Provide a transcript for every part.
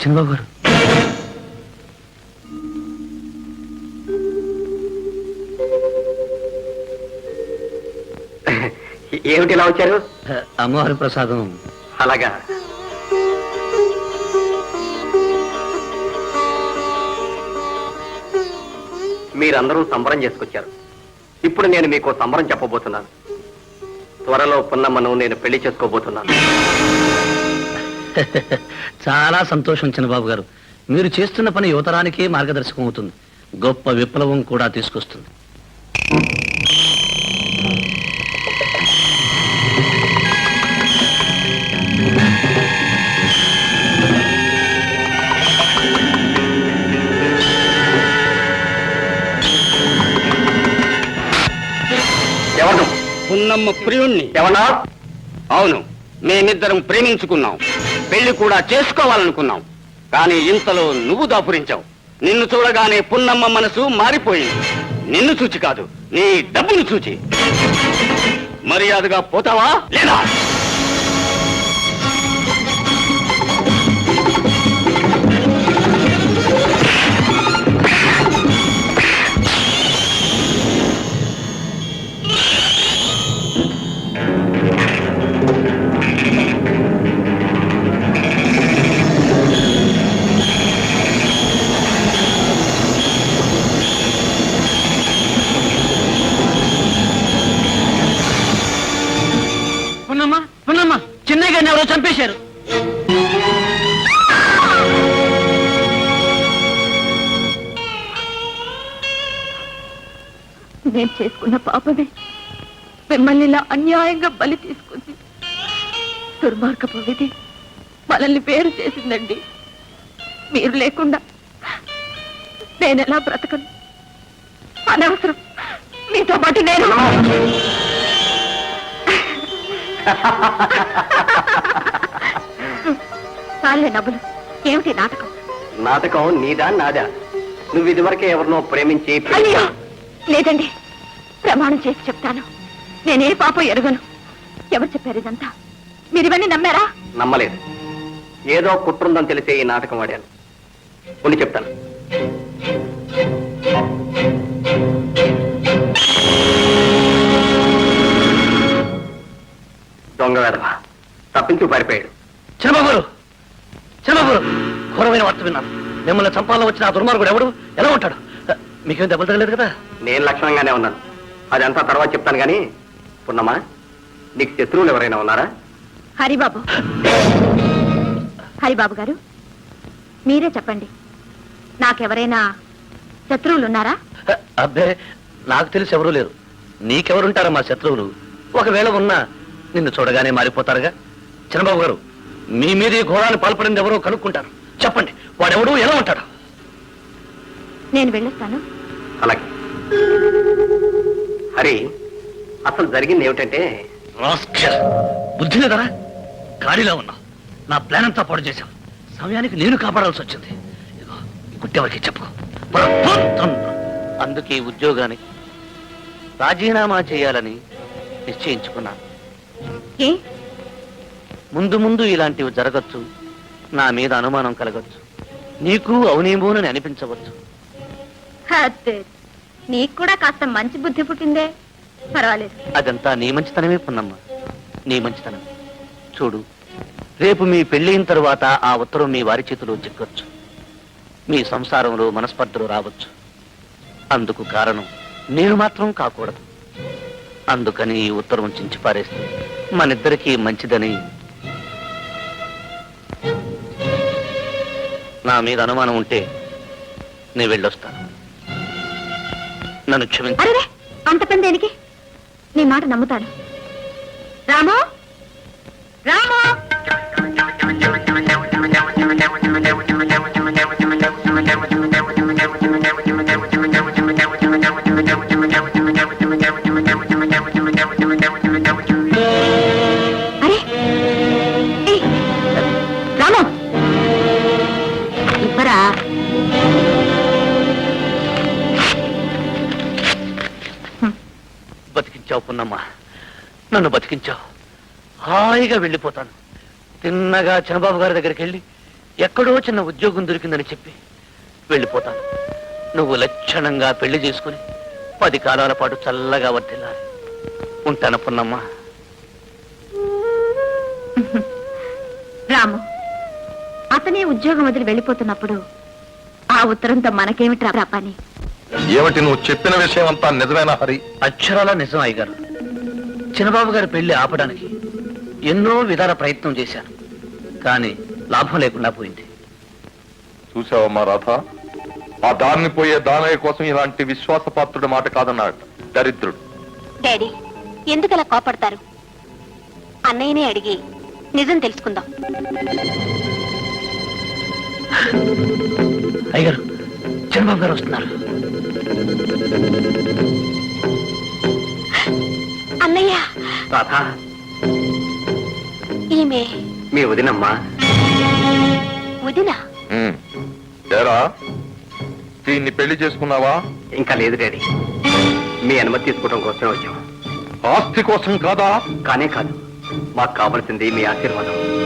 చిన్నబాబు గారు ఏమిటి ఇలా వచ్చారు? అమ్మవారి ప్రసాదం. అలాగా. మీరందరూ సంబరం చేసుకొచ్చారు. ఇప్పుడు నేను మీకు సంబరం చెప్పబోతున్నాను. త్వరలో పున్నమ్మను నేను పెళ్ళి చేసుకోబోతున్నాను. చాలా సంతోషం చిన్నబాబు గారు మీరు చేస్తున్న పని యువతరానికే మార్గదర్శకం అవుతుంది. గొప్ప విప్లవం కూడా తీసుకొస్తుంది. ఎవరు? పున్నమ్మ ప్రియుణ్ణి. ఎవనా అవును. మేమిద్దరం ప్రేమించుకున్నాం. పెళ్ళి కూడా చేసుకోవాలనుకున్నాం. కానీ ఇంతలో నువ్వు దాపురించావు. నిన్ను చూడగానే పున్నమ్మ మనసు మారిపోయింది. నిన్ను చూచి కాదు నీ డబ్బును చూచి. మర్యాదగా పోతావా లేదా? నేను చేసుకున్న పాపమే? మిమ్మల్ని ఇలా అన్యాయంగా బలి తీసుకుంది. దుర్మార్గపు విధి మనల్ని పేరు చేసిందండి. మీరు లేకుండా నేను ఎలా బ్రతకను? అనవసరం. మీతో పాటు నేను చాలే నవ్వులు. ఏమిటి నాటకం? నాటకం నీదా నాదా? నువ్వు ఇదివరకే ఎవరినో ప్రేమించి అయ్యో! లేదండి. ప్రమాణం చేసి చెప్తాను. నేనే పాపం ఎరగను. ఎవరు చెప్పారు ఇదంతా? మీరు ఇవన్నీ నమ్మారా? నమ్మలేదు. ఏదో కుట్రుందని తెలిసే ఈ నాటకం ఆడాను ఉండి చెప్తాను. దొంగ వేదవ తప్పించు పారిపోయాడు. చిన్నబాబు చిన్నబాబు ఘోరమైన వార్త విన్నాను. మిమ్మల్ని చంపాలని వచ్చిన ఆ దుర్మార్గుడు ఎవడు? ఎలా ఉంటాడు? మీకేం దెబ్బలు తగలేదు కదా? నేను లక్షణంగానే ఉన్నాను. అదంతా తర్వాత చెప్తాను కానీ పున్నమ్మా నీకు శత్రువులు ఎవరైనా ఉన్నారా? హరిబాబు. హరిబాబు గారు మీరే చెప్పండి. నాకెవరైనా శత్రువులు ఉన్నారా అబ్బే నాకు తెలిసి ఎవరూ లేరు. నీకెవరుంటారా మా శత్రువులు? ఒకవేళ ఉన్నా నిన్ను చూడగానే మారిపోతారుగా. చిన్నబాబు గారు మీ మీద ఈ ఘోరాన్ని పాల్పడింది ఎవరో కనుక్కుంటారు. చెప్పండి వాడెవడు ఎలా ఉంటాడు? నేను వెళ్ళొస్తాను. అలాగే. హరి అసలు జరిగింది ఏమిటంటే. బుద్ధి లేదరా? గాడిలో ఉన్నావు నా ప్లాన్ అంతా పాడు చేశావు సమయానికి నేను కాపాడాల్సి వచ్చింది. గుడ్డెవరికి చెప్పుకో. అందుకే ఉద్యోగానికి రాజీనామా చేయాలని నిశ్చయించుకున్నాను ఏ? ముందు ముందు ఇలాంటివి జరగచ్చు. నా మీద అనుమానం కలగచ్చు. నీకు అవునేమోనని అనిపించవచ్చు. నీకు కూడా కాస్త మంచి బుద్ధి పుట్టిందే. పర్వాలేదు. అదంతా నీ మంచితనమే పున్నమ్మ. నీ మంచితనం. చూడు రేపు మీ పెళ్ళయిన తరువాత ఆ ఉత్తరం మీ వారి చేతిలో చిక్కచ్చు. మీ సంసారంలో మనస్పర్ధలు రావచ్చు. అందుకు కారణం నేను మాత్రం కాకూడదు. అందుకని ఈ ఉత్తరం చించి పారేస్తే మనిద్దరికీ మంచిదని. నా మీద అనుమానం ఉంటే నేను వెళ్ళొస్తాను. నన్ను క్షమించు. అరే అంత పని దేనికి నీ మాట నమ్ముతాను. రాము? రాము? బతికించావు పున్నమ్మా. నన్ను బతికించావు. హాయిగా వెళ్ళిపోతాను. తిన్నగా చంద్రబాబు గారి దగ్గరికి వెళ్ళి ఎక్కడో చిన్న ఉద్యోగం దొరికిందని చెప్పి వెళ్ళిపోతాను. నువ్వు లక్షణంగా పెళ్ళి చేసుకుని పది కాలాల పాటు చల్లగా వర్తిల్లాలి ఉంటాను పున్నమ్మా? రాము అతనే ఉద్యోగం వదిలి వెళ్ళిపోతున్నప్పుడు ఆ ఉత్తరంతో మనకేమిట్రా పని? ఏమిటి నువ్వు చెప్పిన విషయం అంతా నిజమేనా హరి? అక్షరాల నిజం అయ్యగారు. చిన్నబాబు గారి పెళ్ళి ఆపడానికి ఎన్నో విధాల ప్రయత్నం చేశాను. కానీ లాభం లేకుండా పోయింది. చూసావమ్మా రాధ? ఆ దారిని పోయే దానయ్య కోసం ఇలాంటి విశ్వాసపాత్రుడి మాట కాదన్నాడు దరిద్రుడు. డాడీ ఎందుకలా కోపడతారు? అన్నయ్యనే అడిగి నిజం తెలుసుకుందాం. అయ్యగారు చిన్నబాబు గారు వస్తున్నారు. అన్నయ్య. రాధా. ఈమె. మీ వదినమ్మా. వదిన. ఏరా? దీన్ని పెళ్ళి చేసుకున్నావా? ఇంకా లేదు డాడీ. మీ అనుమతి తీసుకోవడం కోసమే వచ్చాం. ఆస్తి కోసం కాదా? కానే కాదు. మాకు కావలసింది మీ ఆశీర్వాదం.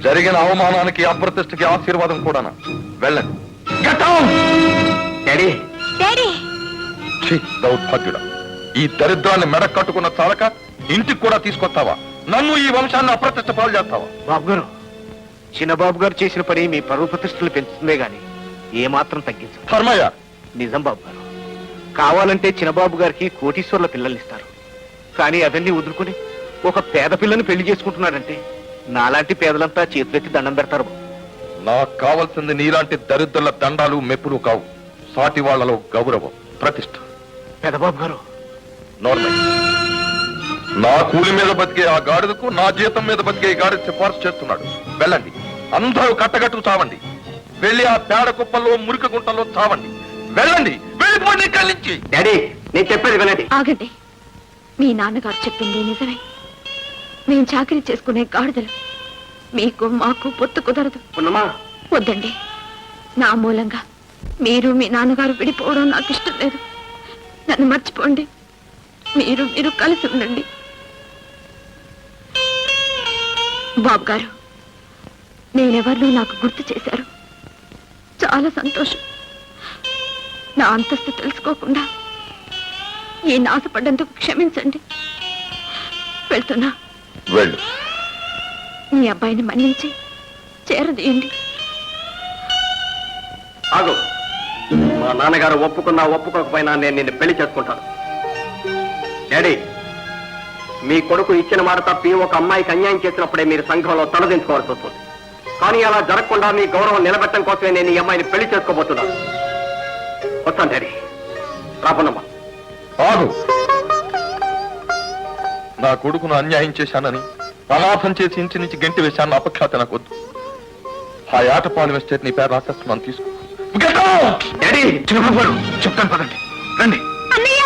జరిగిన అవమానానికి అప్రతిష్టకి ఆశీర్వాదం కూడానా? వెళ్ళండి. Daddy daddy. ఛీ, దౌర్భాగ్యుడా. ఈ దరిద్రాన్ని మెడ కట్టుకున్న చాలక ఇంటికి కూడా తీసుకొస్తావా? నన్ను ఈ వంశాన్ని అప్రతిష్ట పాలు చేస్తావా? బాబు గారు చిన్నబాబు గారు చేసిన పని మీ పరువు ప్రతిష్టలు పెంచుతుందే గాని ఏమాత్రం తగ్గించదు. ధర్మయ్య! నిజం బాబు గారు కావాలంటే చిన్నబాబు గారికి కోటీశ్వర్ల పిల్లల్ని ఇస్తారు. కానీ అవన్నీ వదులుకుని ఒక పేద పిల్లని పెళ్ళి చేసుకుంటున్నాడంటే నాలాంటి పేదలంతా చేతులెత్తి దండం పెడతారు బాబు. నాకు కావాల్సింది నీలాంటి దరిద్రుల దండాలు మెప్పులు కావు. సాటి వాళ్ళలో గౌరవం ప్రతిష్ట. పెదబాబు గారు. నార్మల్ నా కూలి మీద బతికే ఆ గాడిదకు నా జీతం మీద బతికే ఈ గాడిద సిఫార్సు చేస్తున్నాడు. వెళ్ళండి. అందరూ కట్టగట్టు చావండి. వెళ్ళి ఆ పేడ కుప్పల్లో మురికి గుంటల్లో చావండి. వెళ్ళండి. వెళ్ళిపోండి ఇక్కడి నుంచి. డాడీ నేను చెప్పేది వినండి. ఆగండి. మీ నాన్నగారు చెప్పింది నిజమే. మేం చాకరీ చేసుకునే గాడిదలు. మీకు మాకు పొత్తు కుదరదు. వద్దండి. నా మూలంగా. మీరు మీ నాన్నగారు విడిపోవడం నాకు ఇష్టం లేదు. నన్ను మర్చిపోండి. మీరు మీరు కలిసి ఉండండి. బాబు గారు నేనెవరినో నాకు గుర్తు చేశారు. చాలా సంతోషం. నా అంతస్తు తెలుసుకోకుండా ఈ నాశపడ్డందుకు క్షమించండి. వెళ్తున్నా. వెళ్ళు. మీ అబ్బాయిని మన్నించి చేరదీయండి. ఆగు. మా నాన్నగారు ఒప్పుకున్నా ఒప్పుకోకపోయినా నేను నిన్ను పెళ్ళి చేసుకుంటాను. డాడీ మీ కొడుకు ఇచ్చిన మాట తప్పి ఒక అమ్మాయికి అన్యాయం చేసినప్పుడే మీరు సంఘంలో తలదించుకోవాల్సి వస్తుంది. కానీ అలా జరగకుండా మీ గౌరవం నిలబెట్టడం కోసమే నేను ఈ అమ్మాయిని పెళ్ళి చేసుకోబోతున్నాను. వస్తాను డాడీ. రాపన్నమ్మా కాదు నా కొడుకును అన్యాయం చేశానని అనాథం చేసి ఇంటి నుంచి గంటి వేశాను అపఖ్యాత నాకు వద్దు. ఆ ఆట పాలు వేస్తే నీ పేరు రాసేస్తున్నాను తీసుకో. డాడీ చెప్తాను పదండి. రండి. అన్నయ్య!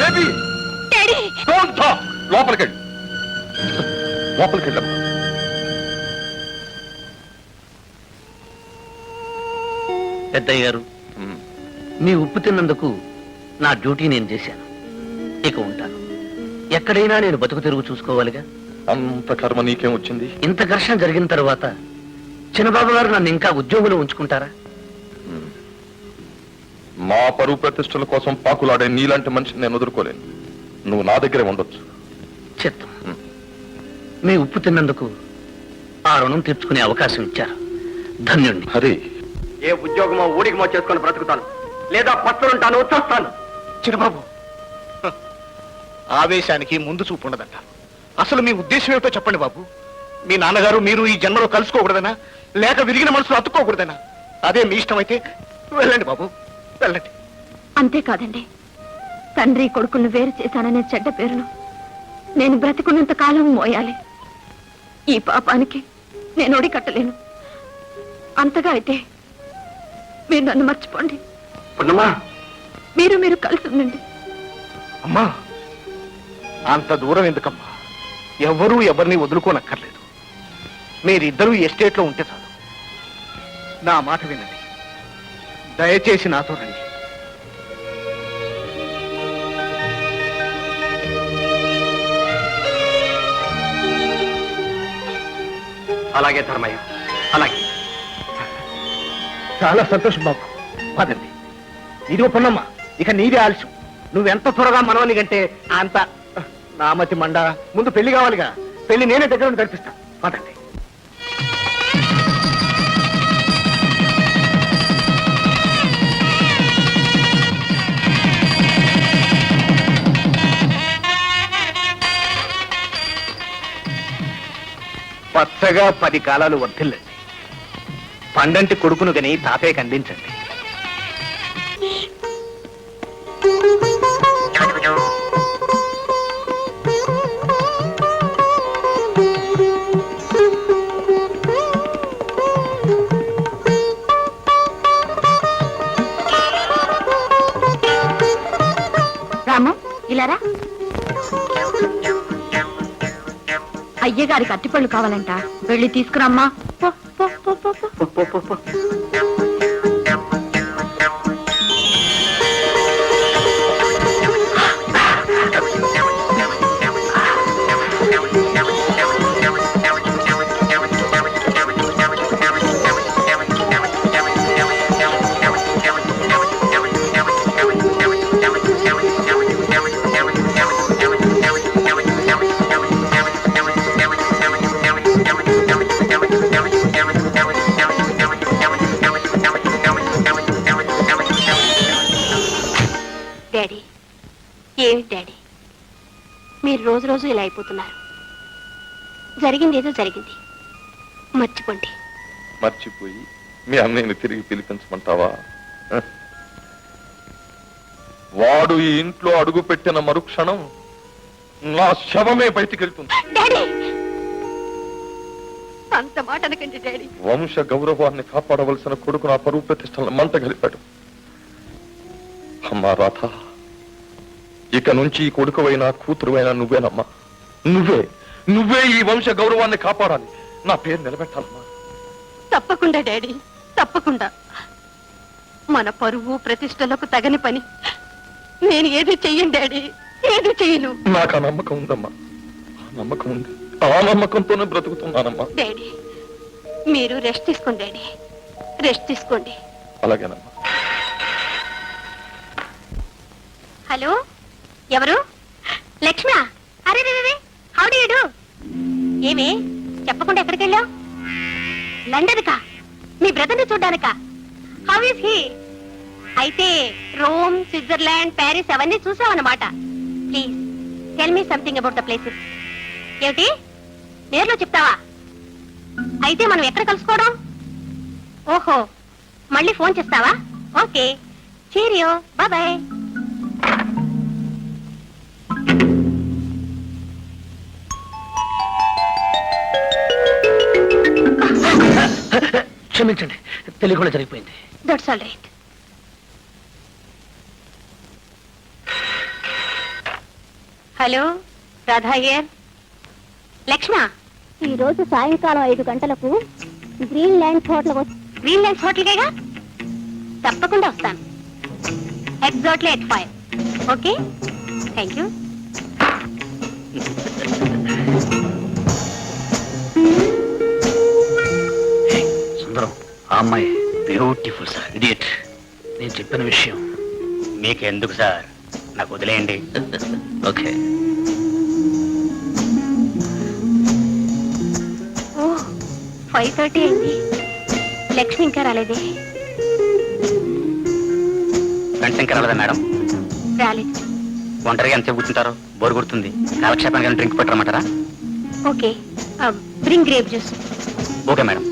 డాడీ! పెద్దయ్య గారు. మీ ఉప్పు తిన్నందుకు నా డ్యూటీ నేను చేశాను. ఇక ఉంటాను. ఎక్కడైనా నేను బతుకు తెరుగు చూసుకోవాలిగా? అంత కర్మ నీకేం వచ్చింది? ఇంత ఘర్షణ జరిగిన తర్వాత చిన్నబాబు గారు నన్ను ఇంకా ఉద్యోగంలో ఉంచుకుంటారా? మా పరువు ప్రతిష్టల కోసం పాకులాడే నీలాంటి మనిషిని నేను వదులుకోలేను. నువ్వు నా దగ్గరే ఉండొచ్చు. చిత్తం మీ ఉప్పు తిన్నందుకు ఆ రుణం తీర్చుకునే అవకాశం ఇచ్చారు. ధన్యుణ్ణి. హరి. ఏ ఉద్యోగమో ఊడిగమో చేసుకొని బ్రతుకుతాను. లేదా పట్టులుంటాను వచ్చేస్తాను చిన్నబాబు హ, ఆవేశానికి ముందు చూపు ఉండదంట. అసలు మీ ఉద్దేశం ఏమిటో చెప్పండి బాబు. మీ నాన్నగారు మీరు ఈ జన్మలో కలుసుకోకూడదనా? లేక విరిగిన మనసులో అతుక్కోకూడదనా? అదే మీ ఇష్టం అయితే వెళ్ళండి బాబు. వెళ్ళండి. అంతేకాదండి. తండ్రి కొడుకులను వేరు చేశాననే చెడ్డ పేరును నేను బ్రతికున్నంత కాలం మోయాలి. ఈ పాపానికి నేను ఒడికట్టలేను అంతగా అయితే మీరు నన్ను మర్చిపోండి. మీరు మీరు కలిసి ఉండండి. అమ్మా! అంత దూరం ఎందుకమ్మా? ఎవరూ ఎవరిని వదులుకోనక్కర్లేదు. మీరిద్దరూ ఎస్టేట్లో ఉంటే చాలు. నా మాట వినండి. దయచేసి నాతో రండి. అలాగే ధర్మయ్య అలాగే. చాలా సంతోషం బాబు. పదండి. ఇదిగో పొన్నమ్మ ఇక నీదే ఆలస్యం. నువ్వెంత త్వరగా మనవని కంటే అంత నామతి మండ ముందు పెళ్ళి కావాలిగా. పెళ్ళి నేనే దగ్గర ఉండి జరిపిస్తా. పదండి. వరుసగా పది కాలాలు వర్ధిల్లండి పండంటి కొడుకును గని తాతయ్యకు అందించండి అయ్యగారికి అట్టిపళ్ళు కావాలంట. వెళ్ళి తీసుకురమ్మా. ఏమిటి డాడీ? మీరు రోజు రోజు ఇలా అయిపోతున్నారు. జరిగింది ఏదో జరిగింది. మర్చిపోండి. మర్చిపోయి మీ అన్నయ్యని తిరిగి పిలిపించమంటావా? వాడు ఈ ఇంట్లో అడుగు పెట్టిన మరుక్షణం నా శవమే బయటికి వెళ్తుంది. డాడీ! అంత మాట అనకండి డాడీ. వంశ గౌరవాన్ని కాపాడవలసిన కొడుకు నా పరువు ప్రతిష్టలను మంట గలిపాడు. అమ్మా రాధ! ఇక నుంచి ఈ కొడుకువైనా కూతురువైనా నువ్వేనమ్మా. నువ్వే నువ్వే ఈ వంశ గౌరవాన్ని కాపాడాలి. నా పేరు నిలబెట్టాలమ్మా. తప్పకుండా డాడీ తప్పకుండా. మన పరువు ప్రతిష్టలకు తగని పని. నేను ఏది చెయ్యను డాడీ? ఏది చెయ్యను? నాకు ఆ నమ్మకం ఉందమ్మా. ఆ నమ్మకం ఉంది. ఆ నమ్మకంతోనే బ్రతుకుతున్నానమ్మా. డాడీ మీరు రెస్ట్ తీసుకోండి డాడీ. రెస్ట్ తీసుకోండి. అలాగేనమ్మా. హలో? ఎవరు? లక్ష్మ? అరే రే, రే, హౌ డు యు డు ఏమి? చెప్పకుండా ఎక్కడికి వెళ్ళావు? లండన్ కా మీ బ్రదర్ని చూడ్డానికా? హౌ ఇస్ హీ అయితే రోమ్ స్విట్జర్లాండ్ ప్యారిస్ అవన్నీ చూసావన్నమాట. Please tell me something about the places ఏమిటి? నేర్లో చెప్తావా? అయితే మనం ఎక్కడ కలుసుకోవడం? ఓహో మళ్ళీ ఫోన్ చేస్తావా? ఓకే. చీరియో బాయ్ క్షమించండి. తెలియకుండా జరిగిపోయింది. That's all right hello Radha here Lakshma ఈ రోజు సాయంకాలం ఐదు గంటలకు Green Land Hotel Green Lands హోటల్కేగా తప్పకుండా వస్తాను. Exactly at five okay thank you ఆ అమ్మాయి బ్యూటిఫుల్ సార్. ఇడియట్ నేను చెప్పిన విషయం మీకెందుకు సార్? నాకు వదిలేయండి. ఓకే. ఓ ఫైవ్ థర్టీ అయింది. లక్ష్మి ఇంకా రాలేదే. ఫ్రెండ్స్ ఇంకా రాలేదా మేడం? రాలేదు. ఒంటరిగా ఎంత కూర్చుంటారో బోరు కొడుతుంది. కాలక్షేపానికి drink పెట్టరమంటారా okay. Bring grape juice. Okay madam.